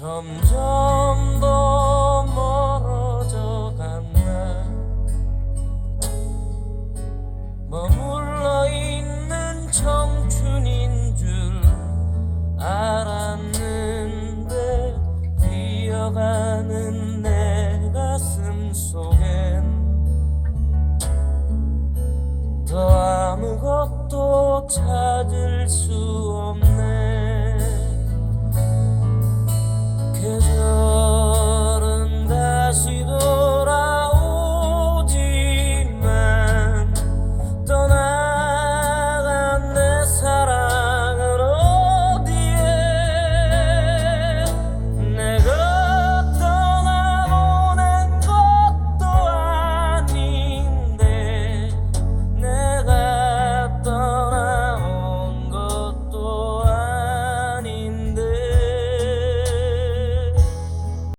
점점 더 멀어져 간다 머물러 있는 청춘인 줄 알았는데 뛰어가는 내 가슴 속엔 더 아무것도 찾을 수